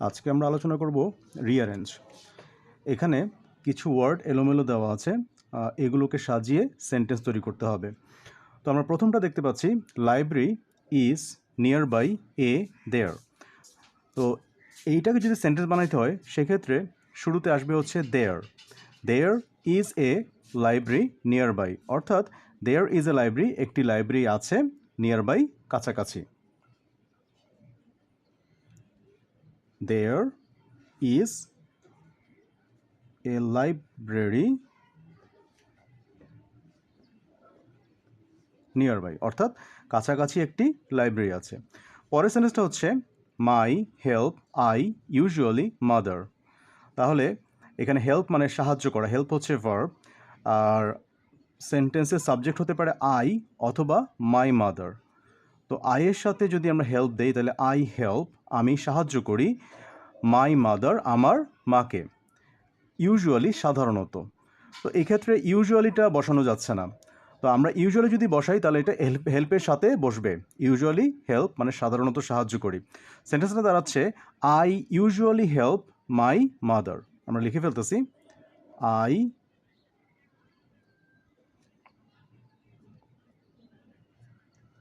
আজকে আমরা আলোচনা করব রিয়ারেঞ্জ এখানে কিছু ওয়ার্ড এলোমেলো দেওয়া আছে এগুলোকে সাজিয়ে সেন্টেন্স তৈরি করতে হবে। তো আমরা প্রথমটা দেখতে পাচ্ছি library is nearby a there তো এইটাকে যদি সেন্টেন্স বানাইতে হয়, সেক্ষেত্রে শুরুতে আসবে হচ্ছে there there is a library nearby অর্থাৎ দেয়ার ইজ এ লাইব্রেরি একটি লাইব্রেরি আছে নিয়ার বাই কাছাকাছি। There is a library nearby অর্থাৎ কাছাকাছি একটি লাইব্রেরি আছে। পরের সেন্টেন্সটা হচ্ছে my help I usually mother তাহলে এখানে হেল্প মানে সাহায্য করা হেল্প হচ্ছে ভার্ব আর সেন্টেন্সের সাবজেক্ট হতে পারে আই অথবা মাই মাদার তো আইয়ের সাথে যদি আমরা হেল্প দেই, তাহলে আই হেল্প আমি সাহায্য করি মাই মাদার আমার মাকে। ইউজুয়ালি সাধারণত। তো এই ক্ষেত্রে ইউজুয়ালিটা বসানো যাচ্ছে না। তো আমরা ইউজুয়ালি যদি বসাই, তাহলে এটা হেল্প হেল্পের সাথে বসবে। ইউজুয়ালি হেল্প মানে সাধারণত সাহায্য করি। সেন্টেন্সটা দাঁড়াচ্ছে I usually help my mother আমরা লিখে ফেলতেছি I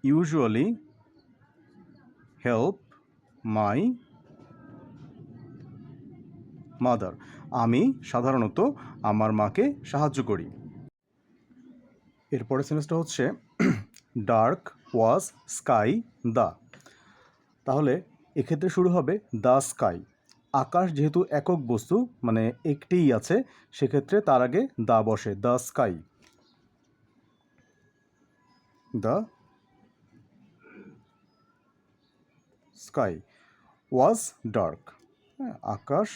usually help my mother আমি সাধারণত আমার মাকে সাহায্য করি। এরপরের সেন্টেন্সটা হচ্ছে ডার্ক ওয়াজ স্কাই দা তাহলে এক্ষেত্রে শুরু হবে দ্য স্কাই আকাশ যেহেতু একক বস্তু মানে একটিই আছে, সেক্ষেত্রে তার আগে দা বসে the sky the sky was dark. আকাশ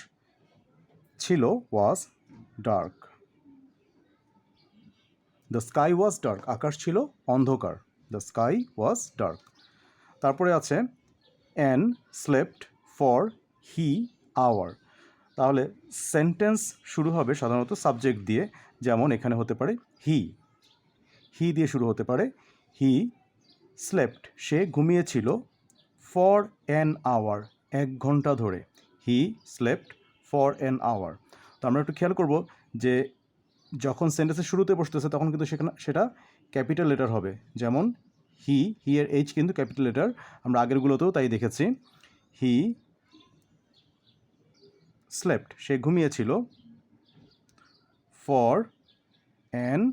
ছিল was dark. The sky was dark, আকাশ ছিল অন্ধকার। The sky was dark. তারপরে আছে, an slept for he hour. তাহলে সেন্টেন্স শুরু হবে সাধারণত সাবজেক্ট দিয়ে, যেমন এখানে হতে পারে হি। হি দিয়ে শুরু হতে পারে, হি স্লেপ্ট, সে ঘুমিয়েছিল ফর অ্যান আওয়ার, এক ঘণ্টা ধরে। He slept for an hour. তো আমরা একটু খেয়াল করব যে যখন সেন্টেন্সের শুরুতে বসতেছে, তখন কিন্তু সেখানে, সেটা ক্যাপিটাল লেটার হবে। যেমন হি হি এর এইচ কিন্তু ক্যাপিটাল লেটার। আমরা আগেরগুলোতেও তাই দেখেছি। হি স্লেপ্ট, সে ঘুমিয়েছিল ফর অ্যান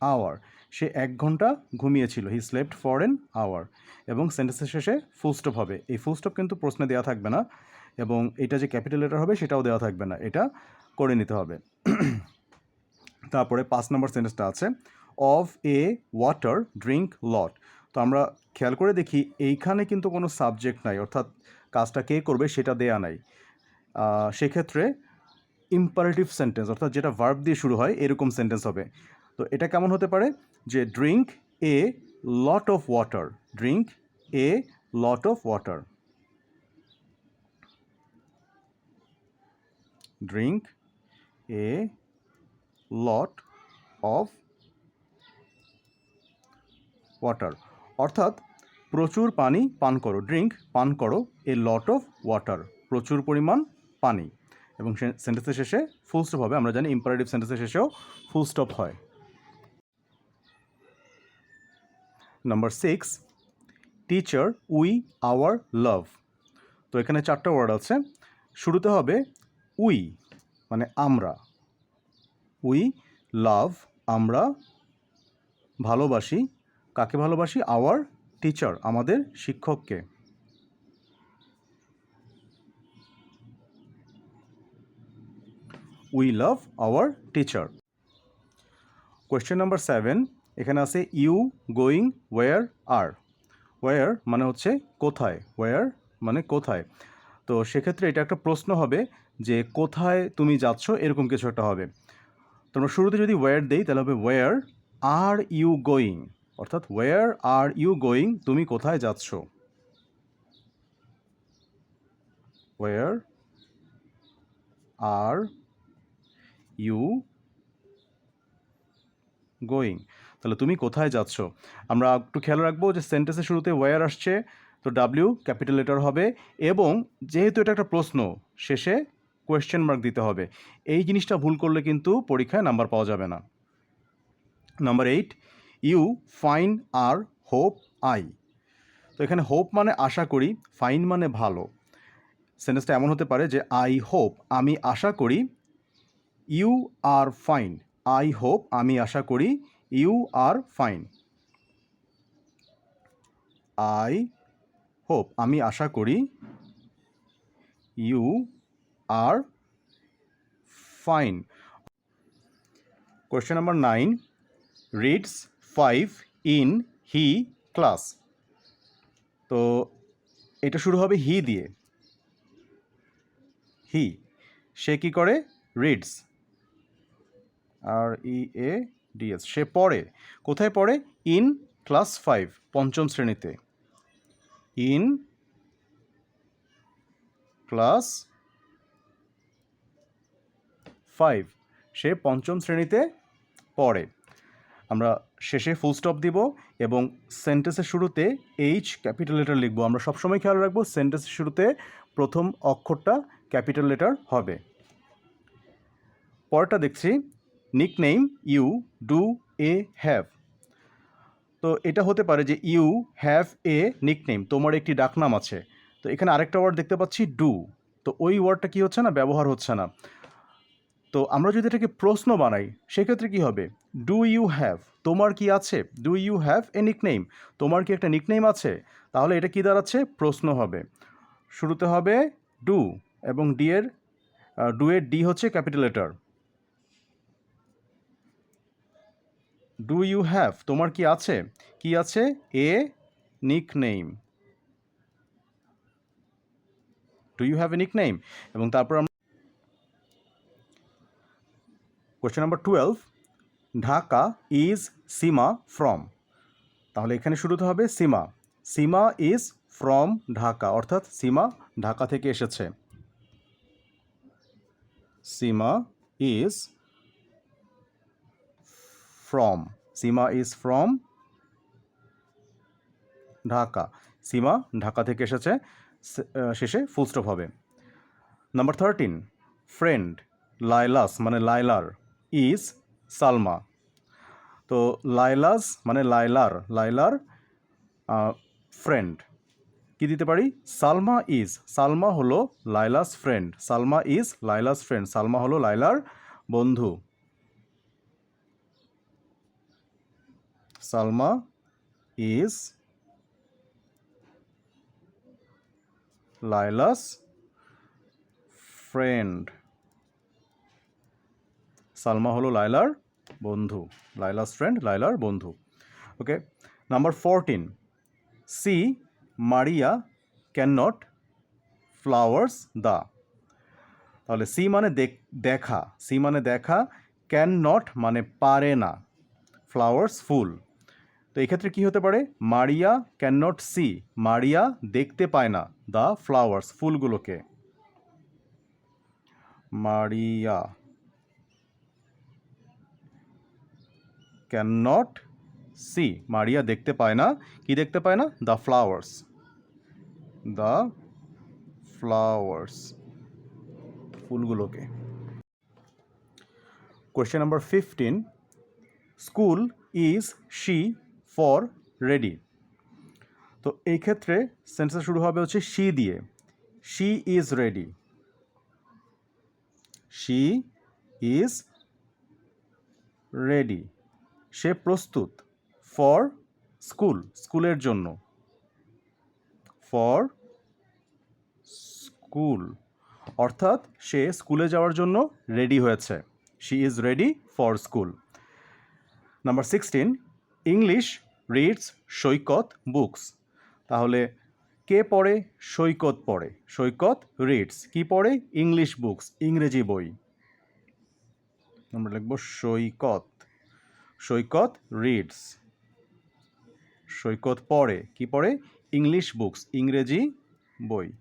আওয়ার। সে এক ঘণ্টা ঘুমিয়েছিল। He slept for an hour এবং সেন্টেন্সের শেষে ফুল স্টপ হবে। এই ফুল স্টপ কিন্তু প্রশ্নে দেওয়া থাকবে না। এবং এটা যে ক্যাপিটাল লেটার হবে, সেটাও দেওয়া থাকবে না। এটা করে নিতে হবে। তারপরে পাঁচ নম্বর সেন্টেন্সটা আছে। Of a water drink lot তো আমরা খেয়াল করে দেখি, এইখানে কিন্তু কোনো সাবজেক্ট নাই। অর্থাৎ কাজটা কে করবে সেটা দেয়া নাই। সেক্ষেত্রে ইম্পারেটিভ সেন্টেন্স অর্থাৎ যেটা ভার্ব দিয়ে শুরু হয়, এরকম সেন্টেন্স হবে। তো এটা কেমন হতে পারে? যে drink a lot of water drink a lot of water drink a lot of water অর্থাৎ প্রচুর পানি পান করো ড্রিঙ্ক পান করো এ লট অফ ওয়াটার প্রচুর পরিমাণ পানি। এবং সেন্টেন্সের শেষে ফুল স্টপ হবে, আমরা জানি ইম্পারেটিভ সেন্টেন্সের শেষেও ফুল স্টপ হয়। Number six teacher we our love তো এখানে চারটা ওয়ার্ড আছে। শুরুতে হবে উই মানে আমরা। উই লাভ আমরা ভালোবাসি। কাকে ভালোবাসি? আওয়ার টিচার আমাদের শিক্ষককে। We love our teacher question number seven এখানে আছে you going where are. Where মানে হচ্ছে কোথায়? ওয়ার মানে কোথায়? তো সেক্ষেত্রে এটা একটা প্রশ্ন হবে যে কোথায় তুমি যাচ্ছ এরকম কিছু একটা হবে। তোমরা শুরুতে যদি ওয়ার দেই তাহলে হবে ওয়ার আর ইউ গোয়িং। অর্থাৎ ওয়ার আর ইউ গোয়িং, তুমি কোথায় যাচ্ছ? Where are you going. তাহলে তুমি কোথায় যাচ্ছ? আমরা একটু খেয়াল রাখব যে সেন্টেন্সের শুরুতে ওয়ার আসছে, তো ডাব্লিউ ক্যাপিটাল লেটার হবে, এবং যেহেতু এটা একটা প্রশ্ন, শেষে কোয়েশ্চেন মার্ক দিতে হবে। এই জিনিসটা ভুল করলে কিন্তু পরীক্ষায় নাম্বার পাওয়া যাবে না। Number eight you fine are hope I তো এখানে হোপ মানে আশা করি ফাইন মানে ভালো। সেন্টেন্সটা এমন হতে পারে যে আই হোপ আমি আশা করি you are fine I hope আমি আশা করি you are fine. I hope, আমি আশা করি you are fine. Question number nine, reads five in he class. তো এটা শুরু হবে হি দিয়ে। হি, সে কি করে? রিডস। আর ই এ ডিএস। সে পড়ে, কোথায় পড়ে? ইন ক্লাস ফাইভ, পঞ্চম শ্রেণীতে। ইন ক্লাস ফাইভ, সে পঞ্চম শ্রেণীতে পড়ে। আমরা শেষে ফুল স্টপ দিব এবং সেন্টেন্সের শুরুতে এইচ ক্যাপিটাল লেটার লিখব। আমরা সবসময় খেয়াল রাখব সেন্টেন্সের শুরুতে প্রথম অক্ষরটা ক্যাপিটাল লেটার হবে। পরটা দেখছি nickname you do a have তো এটা হতে পারে যে you have a nick name তোমার একটি ডাকনাম আছে। তো এখানে আরেকটা ওয়ার্ড দেখতে পাচ্ছি ডু তো ওই ওয়ার্ডটা কি হচ্ছে না, ব্যবহার হচ্ছে না। তো আমরা যদি এটাকে প্রশ্ন বানাই, সেক্ষেত্রে কি হবে? ডু ইউ হ্যাভ তোমার কি আছে? Do you have a nickname তোমার কি একটা নিকনেম আছে? তাহলে এটা কি দাঁড়াচ্ছে? প্রশ্ন হবে। শুরুতে হবে ডু এবং ডি এর ডু এর ডি হচ্ছে capital letter. Do you have তোমার কি আছে? কি আছে? A nickname do you have a nickname এবং তারপর আমরা question number twelve Dhaka is Seema from তাহলে এখানে শুরুতে হবে সীমা সীমা ইজ ফ্রম ঢাকা, অর্থাৎ সীমা ঢাকা থেকে এসেছে। Seema is from Seema is from Dhaka Seema Dhaka থেকে এসেছে শেষে ফুল স্টপ হবে। নাম্বার থার্টিন ফ্রেন্ড লাইলাস মানে লাইলার ইজ সালমা তো লাইলাস মানে লাইলার লাইলার ফ্রেন্ড কি দিতে পারি? সালমা ইজ সালমা হলো Laila's friend Salma is Laila's friend Salma হলো লাইলার বন্ধু। Salma is Laila's friend. Salma হলো লাইলার বন্ধু। লাইলাস ফ্রেন্ড লাইলার বন্ধু। Okay, number fourteen. See, Maria can not flowers the. তাহলে সি মানে দেখ- সি মানে দেখা ক্যান নট মানে পারে না। ফ্লাওয়ার্স ফুল। তো এক্ষেত্রে কি হতে পারে? Maria can not see Maria দেখতে পায় না দ্য ফ্লাওয়ার্স ফুলগুলোকে। Maria can not see Maria দেখতে পায় না। কি দেখতে পায় না? দ্য ফ্লাওয়ার্স দ্য ফ্লাওয়ার্স ফুলগুলোকে। Question number fifteen school is she for ready. তো এই ক্ষেত্রে সেন্টেন্স শুরু হবে হচ্ছে শি দিয়ে। She is ready. She is ready. সে প্রস্তুত ফর স্কুল, স্কুলের জন্য। For school. অর্থাৎ সে স্কুলে যাওয়ার জন্য রেডি হয়েছে। She is ready for school. Number sixteen, English reads Saikat books তাহলে কে পড়ে? সৈকত পড়ে। সৈকত রিডস কি পড়ে? ইংলিশ বুকস ইংরেজি বই। আমরা লিখব সৈকত। সৈকত রিডস সৈকত পড়ে। কি পড়ে? ইংলিশ বুকস ইংরেজি বই।